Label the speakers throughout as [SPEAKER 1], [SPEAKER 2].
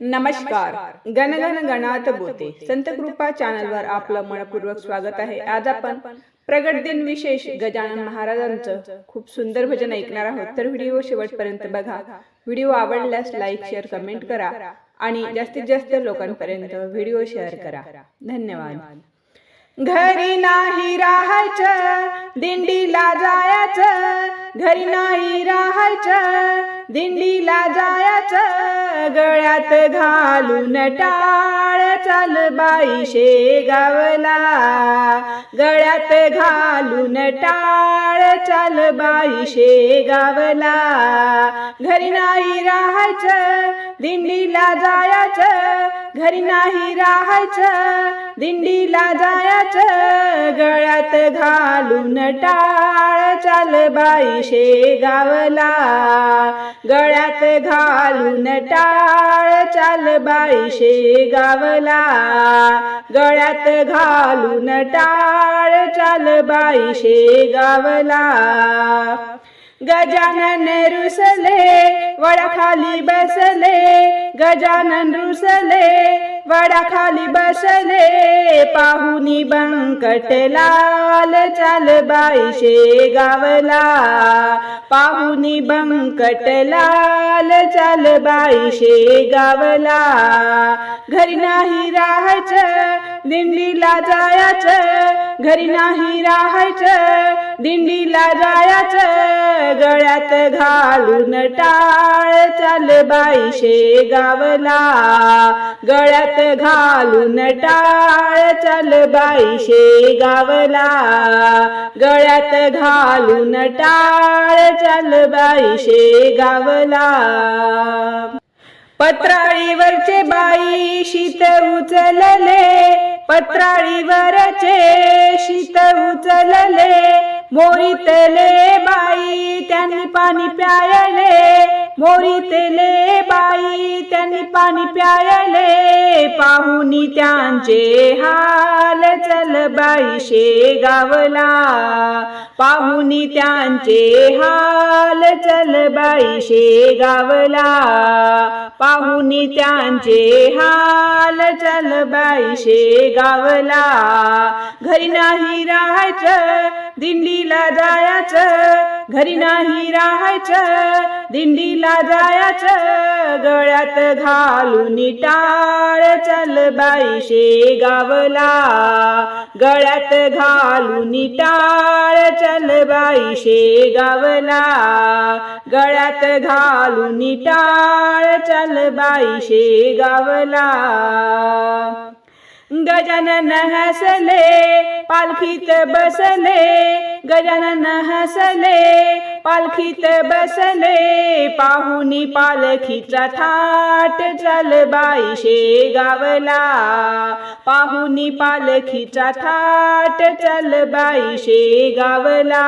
[SPEAKER 1] नमस्कार. गणगण गणात बोते संत कृपा चॅनलवर आपलं मनपूर्वक स्वागत आहे. आज आपण प्रगट दिन विशेष गजानन महाराजांचं खूप सुंदर भजन ऐकणार आहोत. तर व्हिडिओ शेवटपर्यंत बघा. व्हिडिओ आवडल्यास लाईक शेअर कमेंट करा आणि जास्तीत जास्त लोकांपर्यंत व्हिडिओ शेअर करा. धन्यवाद. घरी नाही राहायचं दिंडीला जायचं. घरी नाही राहायचं दिंडीला जायचं. गळ्यात घालून टाळ चाल बाई शेगावला. गळ्यात घालून टाळ चाल बाई शेगावला. घरी नाही राहायचं दिंडीला जायचं. घरी नाही राहायचं दिंडीला जायचं. घालून टाळ चाल बाई शेगावला. गळ्यात घालून टाळ चाल बाई शेगावला. गळ्यात घालून टाळ चाल बाई शेगावला. गजानन रुसले वडाखाली बसले. गजानन रुसले वडाखाली बसले पाहुनी बंकट लाल चाल बाई शेगावला. पाहुनी बंकट लाल चाल बाई शेगावला. घरी नाही राहायचं दिंडीला जायचं घरी नाही राहायचं. दिंडीला जायचं गळ्यात घालून टाळ. चाल बाई शेगावला गळ्यात घालून टाळ. चाल बाई शेगावला गळ्यात घालून टाळ. चाल बाई शेगावला. पत्राळीवरचे बाई शीत उचलले पत्राळीवरचे शीत उचलले. मोरीतले बाई त्यांनी पाणी प्यायले मोरीतले बाई त्यांनी पाणी प्यायले. पाहुनी त्यांचे हाल चल बाई शेगावला. पाहुनी त्यांचे हाल चल बाई शेगावला. पाहुनी त्यांचे हाल चल बाई शेगावला. घरी नाही राहायचं दिंडीला जायचं. घरी नाही राहायचं दिंडीला जायचं गळ्यात घालून टाळ. चल बाई शेगावला गळ्यात घालून टाळ. चल बाई शेगावला गळ्यात घालून टाळ. चल बाई शेगावला. गजानन हसले पालखीत बसले गजानन हसले पालखीत बसले पाहुनी पालखीचा थाट चल शे गावला पाहुनी पालखीचा थाट चल शे गावला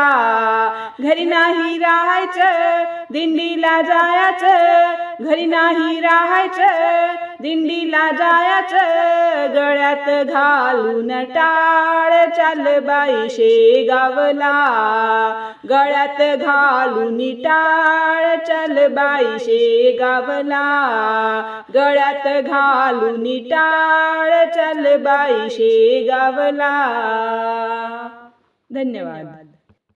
[SPEAKER 1] घरी नाही राहायचं दिंडीला जायचं. घरी नाही राहायचं दिंडीला जायचं. गळ्यात घालून टाळ चाल बाई शेगावला. गळ्यात घालून टाळ चाल बाई शेगावला. गळ्यात घालून टाळ चाल बाई शेगावला. धन्यवाद.